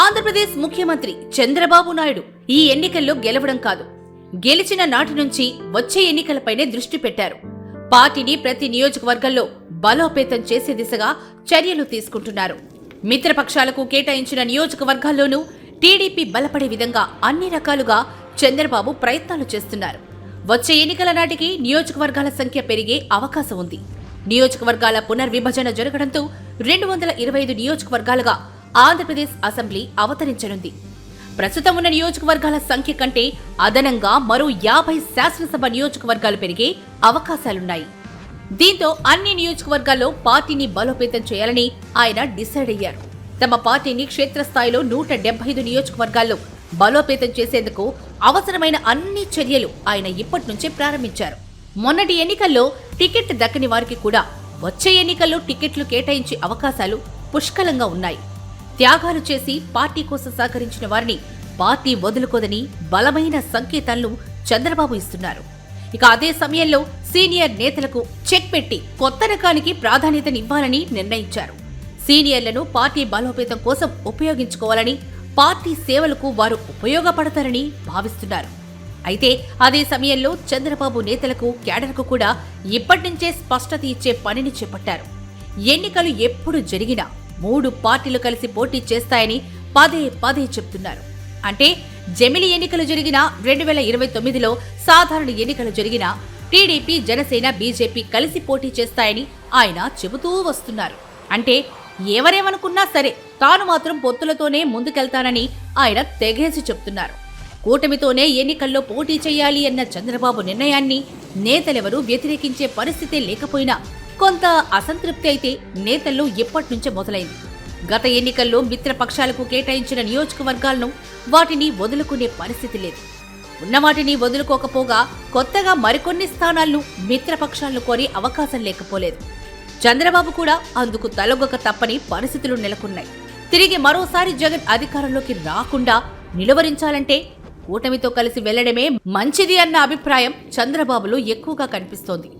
ఆంధ్రప్రదేశ్ ముఖ్యమంత్రి చంద్రబాబు నాయుడు ఈ ఎన్నికల్లో గెలవడం కాదు. గెలిచిన నాటి నుంచి వచ్చే ఎన్నికలపైనే దృష్టి పెట్టారు. పార్టీని ప్రతి నియోజకవర్గంలో బలోపేతం చేసే దిశగా చర్యలు తీసుకుంటున్నారు. మిత్రపక్షాలకు కేటాయించిన నియోజకవర్గాల్లోనూ టీడీపీ బలపడే విధంగా అన్ని రకాలుగా చంద్రబాబు ప్రయత్నాలు చేస్తున్నారు. వచ్చే ఎన్నికల నాటికి నియోజకవర్గాల సంఖ్య పెరిగే అవకాశం ఉంది. నియోజకవర్గాల పునర్విభజన జరగడంతో రెండు వందల ఇరవై ఐదు నియోజకవర్గాలుగా ఆంధ్రప్రదేశ్ అసెంబ్లీ అవతరించనుంది. ప్రస్తుతం ఉన్న నియోజకవర్గాల సంఖ్య కంటే అదనంగా మరో యాభై శాసనసభ నియోజకవర్గాలు పెరిగే అవకాశాలున్నాయి. దీంతో అన్ని నియోజకవర్గాల్లో పార్టీని బలోపేతం చేయాలని ఆయన డిసైడ్ అయ్యారు. తమ పార్టీని క్షేత్రస్థాయిలో నూట డెబ్బై ఐదు నియోజకవర్గాల్లో బలోపేతం చేసేందుకు అవసరమైన అన్ని చర్యలు ఆయన ఇప్పటి నుంచే ప్రారంభించారు. మొన్నటి ఎన్నికల్లో టికెట్ దక్కని వారికి కూడా వచ్చే ఎన్నికల్లో టికెట్లు కేటాయించే అవకాశాలు పుష్కలంగా ఉన్నాయి. త్యాగాలు చేసి పార్టీ కోసం సహకరించిన వారిని పార్టీ వదులుకోదని బలమైన సంకేతాలను చంద్రబాబు ఇస్తున్నారు. ఇక అదే సమయంలో సీనియర్ నేతలకు చెక్ పెట్టి కొత్త రకానికి ప్రాధాన్యతనివ్వాలని నిర్ణయించారు. సీనియర్లను పార్టీ బలోపేతం కోసం ఉపయోగించుకోవాలని పార్టీ సేవలకు వారు ఉపయోగపడతారని భావిస్తున్నారు. అయితే అదే సమయంలో చంద్రబాబు నేతలకు క్యాడర్కు కూడా ఇప్పటినుంచే స్పష్టత ఇచ్చే పనిని చేపట్టారు. ఎన్నికలు ఎప్పుడు జరిగినా మూడు పార్టీలు కలిసి పోటీ చేస్తాయని పదే పదే చెప్తున్నారు. అంటే జమిలి ఎన్నికలు జరిగిన రెండు వేల ఇరవై తొమ్మిదిలో సాధారణ ఎన్నికలు జరిగిన టీడీపీ జనసేన బీజేపీ కలిసి పోటీ చేస్తాయని ఆయన చెబుతూ వస్తున్నారు. అంటే ఎవరేమనుకున్నా సరే తాను మాత్రం పొత్తులతోనే ముందుకెళ్తానని ఆయన తెగేసి చెప్తున్నారు. కూటమితోనే ఎన్నికల్లో పోటీ చేయాలి అన్న చంద్రబాబు నిర్ణయాన్ని నేతలెవరూ వ్యతిరేకించే పరిస్థితే లేకపోయినా కొంత అసంతృప్తి అయితే నేతల్లో ఇప్పటినుంచే మొదలైంది. గత ఎన్నికల్లో మిత్రపక్షాలకు కేటాయించిన నియోజకవర్గాలను వాటిని వదులుకునే పరిస్థితి లేదు. ఉన్న వాటిని వదులుకోకపోగా కొత్తగా మరికొన్ని స్థానాలను మిత్రపక్షాలను కోరే అవకాశం లేకపోలేదు. చంద్రబాబు కూడా అందుకు తలొగ్గక తప్పని పరిస్థితులు నెలకొన్నాయి. తిరిగి మరోసారి జగన్ అధికారంలోకి రాకుండా నిలువరించాలంటే కూటమితో కలిసి వెళ్ళడమే మంచిది అన్న అభిప్రాయం చంద్రబాబులో ఎక్కువగా కనిపిస్తోంది.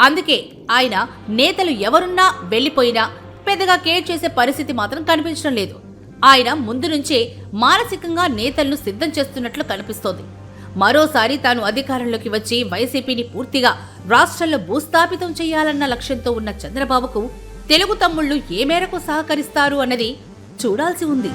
అందుకే ఆయన నేతలు ఎవరున్నా వెళ్ళిపోయినా పెద్దగా కేర్ చేసే పరిస్థితి మాత్రం కనిపించడం లేదు. ఆయన ముందు నుంచే మానసికంగా నేతలను సిద్ధం చేస్తున్నట్లు కనిపిస్తోంది. మరోసారి తాను అధికారంలోకి వచ్చి వైసీపీని పూర్తిగా రాష్ట్రంలో భూస్థాపితం చేయాలన్న లక్ష్యంతో ఉన్న చంద్రబాబుకు తెలుగు తమ్ముళ్ళు ఏ మేరకు సహకరిస్తారు అన్నది చూడాల్సి ఉంది.